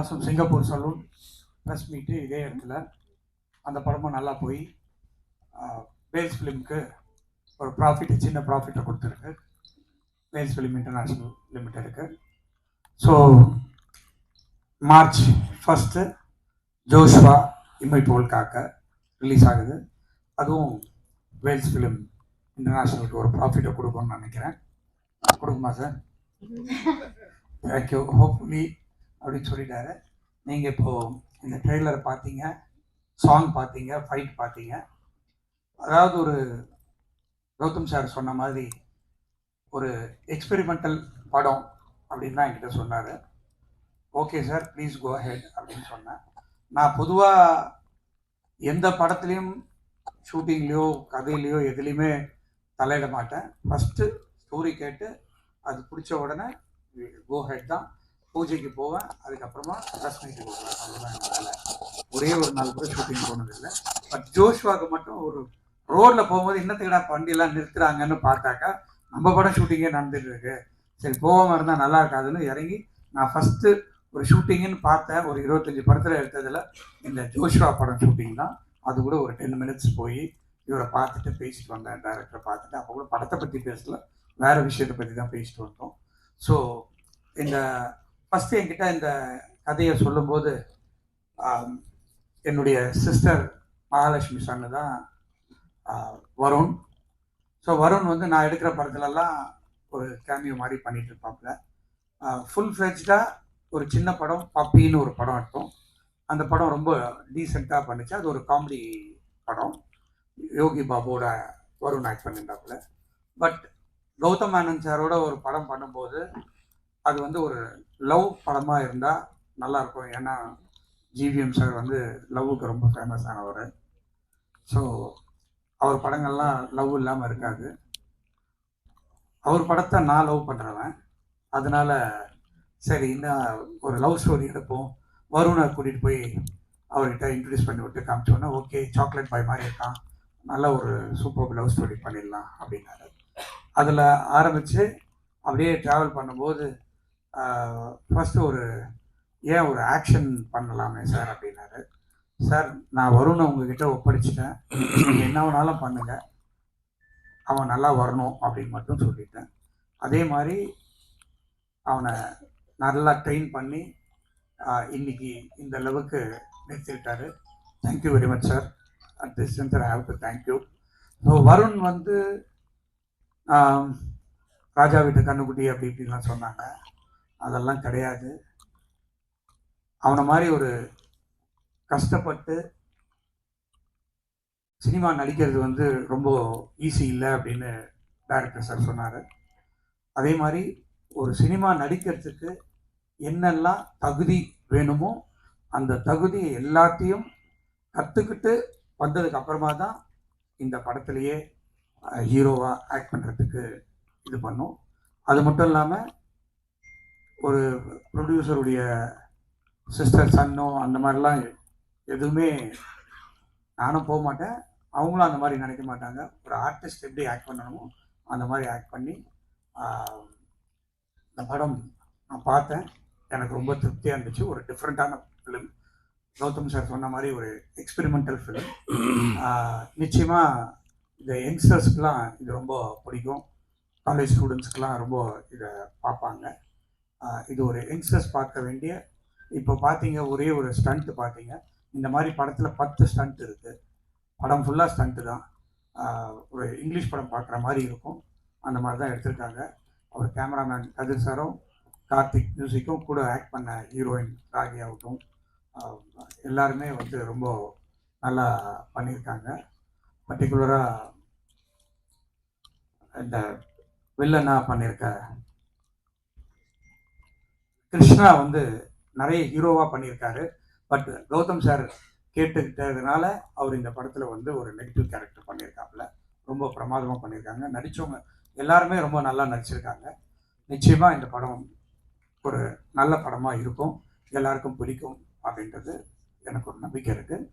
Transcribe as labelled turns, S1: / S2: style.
S1: மாதம் Singapore salon press மீட்டு இதே இடத்துல. அந்த படமும் நல்லா போய் வேல்ஸ் ஃபிலிம்க்கு ஒரு ப்ராஃபிட் சின்ன ப்ராஃபிட்டை கொடுத்துருக்கு. வேல்ஸ் ஃபிலிம் இன்டர்நேஷ்னல் லிமிட்டெடுக்கு so March first Joshua Imai Pol Kaakha release ஆகுது. அதுவும் வேல்ஸ் ஃபிலிம் இன்டர்நேஷ்னலுக்கு ஒரு ப்ராஃபிட்டை கொடுக்கும்னு நினைக்கிறேன். கொடுக்குமா சார் தேங்க்யூ ஹோப்ஃபுல்லி அப்படின்னு சொல்லிட்டாரு. நீங்கள் இப்போது இந்த ட்ரெய்லரை பார்த்தீங்க சாங் பார்த்தீங்க ஃபைட் பார்த்தீங்க. அதாவது ஒரு கௌதம் சார் சொன்ன மாதிரி ஒரு எக்ஸ்பெரிமெண்டல் படம் அப்படின்னு தான் என்கிட்ட சொன்னார். Okay sir please go head அப்படின்னு சொன்னேன். நான் பொதுவாக எந்த படத்துலையும் ஷூட்டிங்லேயோ கதையிலையோ எதுலேயுமே தலையிட மாட்டேன். ஃபஸ்ட்டு ஸ்டோரி கேட்டு அது பிடிச்ச உடனே கோ ஹெட் தான். பூஜைக்கு போவேன் அதுக்கப்புறமா ட்ரெஸ் நைட்டு போவேன் அவ்வளோதான் என் வேலை. ஒரே ஒரு நாள் கூட ஷூட்டிங் போனதில்லை பட் ஜோஷ்வாக்கு மட்டும் ஒரு ரோட்ல போகும்போது இன்னத்துக்கடா வண்டியெல்லாம் நிறுத்துறாங்கன்னு பார்த்தாக்கா நம்ம படம் ஷூட்டிங்கே நடந்துட்டு இருக்கு சரி போகாமல் இருந்தால் நல்லா இருக்காதுன்னு இறங்கி நான் ஃபஸ்ட்டு ஒரு ஷூட்டிங்குன்னு பார்த்தேன். ஒரு இருபத்தஞ்சி படத்தில் எடுத்ததில் இந்த ஜோஷ்வா படம் ஷூட்டிங் தான். அது கூட ஒரு டென் மினிட்ஸ் போய் இவரை பார்த்துட்டு பேசிட்டு வந்தேன் டேரக்டரை பார்த்துட்டு. அப்போ கூட படத்தை பற்றி பேசல. வேறு விஷயத்தை பற்றி தான் பேசிட்டு வந்தோம். ஸோ இந்த ஃபஸ்ட்டு என்கிட்ட இந்த கதையை சொல்லும்போது என்னுடைய சிஸ்டர் மகாலட்சுமி சன்னு தான் வருண். ஸோ வருண் வந்து நான் எடுக்கிற படத்துலலாம் ஒரு கேமியோ மாதிரி பண்ணிட்டு இருப்பாப்புல ஃபுல் ஃப்ளெஜ்டாக ஒரு சின்ன படம் பப்பின்னு ஒரு படம் எடுத்தோம் அந்த படம் ரொம்ப டீசெண்டாக பண்ணிச்சு. அது ஒரு காமெடி படம். யோகி பாபுவோட வருண் ஆக்ட் பண்ணியிருந்தாப்புல. பட் கௌதம் ஆனந்த் சாரோட ஒரு படம் பண்ணும்போது அது வந்து ஒரு லவ் படமாக இருந்தால் நல்லாயிருக்கும். ஏன்னா ஜிவிஎம் சார் வந்து லவ்வுக்கு ரொம்ப ஃபேமஸ் ஆனவர். ஸோ அவர் படங்கள்லாம் லவ் இல்லாமல் இருக்காது. அவர் படத்தை நான் லவ் பண்ணுறவன் அதனால் சரி இன்னும் ஒரு லவ் ஸ்டோரி எடுப்போம். வருணை கூட்டிகிட்டு போய் அவர்கிட்ட இன்ட்ரடியூஸ் பண்ணி விட்டு காமிச்சோன்னா ஓகே சாக்லேட் பாய் மாதிரி இருக்கான். நல்ல ஒரு சூப்பர் லவ் ஸ்டோரி பண்ணிடலாம் அப்படின்னாரு. அதில் ஆரம்பித்து அப்படியே ட்ராவல் பண்ணும்போது ஃபஸ்ட்டு ஒரு ஏன் ஒரு ஆக்ஷன் பண்ணலாமே சார் அப்படின்னாரு. சார் நான் வரும்னு உங்ககிட்ட ஒப்படைச்சிட்டேன். என்ன வேணாலும் பண்ணுங்க. அவன் நல்லா வரணும் அப்படின்னு மட்டும் சொல்லிட்டேன். அதே மாதிரி அவனை நல்லா ட்ரெயின் பண்ணி இன்னைக்கு இந்த அளவுக்கு நிறுத்திவிட்டாரு thank you very much sir at this centre have to thank you so Varun வந்து ராஜா வீட்டு கண்ணுக்குட்டி அப்படி இப்படின்லாம் சொன்னாங்க. அதெல்லாம் கிடையாது. அவனை மாதிரி ஒரு கஷ்டப்பட்டு சினிமா நடிக்கிறது வந்து ரொம்ப ஈஸி இல்லை அப்படின்னு டைரக்டர் சார் சொன்னார். அதே மாதிரி ஒரு சினிமா நடிக்கிறதுக்கு என்னெல்லாம் தகுதி வேணுமோ அந்த தகுதி எல்லாத்தையும் கற்றுக்கிட்டு வந்ததுக்கு அப்புறமா தான் இந்த படத்துலையே ஹீரோவாக ஆக்ட் பண்ணுறதுக்கு இது பண்ணோம். அது மட்டும் இல்லாமல் ஒரு ப்ரொடியூசருடைய சிஸ்டர் சன்னோ அந்த மாதிரிலாம் எதுவுமே நானும் போக மாட்டேன். அவங்களும் அந்த மாதிரி நினைக்க மாட்டாங்க. ஒரு ஆர்டிஸ்ட் எப்படி ஆக்ட் பண்ணணுமோ அந்த மாதிரி ஆக்ட் பண்ணி இந்த படம் நான் பார்த்தேன். எனக்கு ரொம்ப திருப்தியாக இருந்துச்சு. ஒரு டிஃப்ரெண்ட்டான ஃபிலிம் கௌதம் சார் சொன்ன மாதிரி ஒரு எக்ஸ்பெரிமெண்டல் ஃபிலிம் நிச்சயமாக இந்த யங்ஸ்டர்ஸ்க்குலாம் இது ரொம்ப பிடிக்கும். காலேஜ் ஸ்டூடெண்ட்ஸ்க்குலாம் ரொம்ப இதை பார்ப்பாங்க. இது ஒரு யங்ஸ்டர்ஸ் பார்க்க வேண்டிய இப்போ பார்த்தீங்க ஒரே ஒரு ஸ்டண்ட் பார்த்தீங்க இந்த மாதிரி படத்தில் பத்து ஸ்டண்ட் இருக்குது படம் ஃபுல்லாக ஸ்டண்ட்டு தான். ஒரு இங்கிலீஷ் படம் பார்க்குற மாதிரி இருக்கும். அந்த மாதிரி தான் எடுத்திருக்காங்க. அவர் கேமராமேன் கதிர் சாரும் கார்த்திக் மியூசிக்கும் கூட ஆக்ட் பண்ண ஹீரோயின் ராகி ஆகட்டும் எல்லாருமே வந்து ரொம்ப நல்லா பண்ணியிருக்காங்க. பர்டிகுலராக இந்த வில்லனாக பண்ணியிருக்க கிருஷ்ணா வந்து நிறைய ஹீரோவாக பண்ணியிருக்காரு. பட் கௌதம் சார் கேட்டுக்கிட்டதுனால அவர் இந்த படத்தில் வந்து ஒரு நெகட்டிவ் கேரக்டர் பண்ணியிருக்காப்புல. ரொம்ப பிரமாதமாக பண்ணியிருக்காங்க. நடித்தவங்க எல்லாருமே ரொம்ப நல்லா நடிச்சிருக்காங்க. நிச்சயமாக இந்த படம் ஒரு நல்ல படமாக இருக்கும். எல்லாருக்கும் பிடிக்கும் அப்படின்றது எனக்கு ஒரு நம்பிக்கை இருக்குது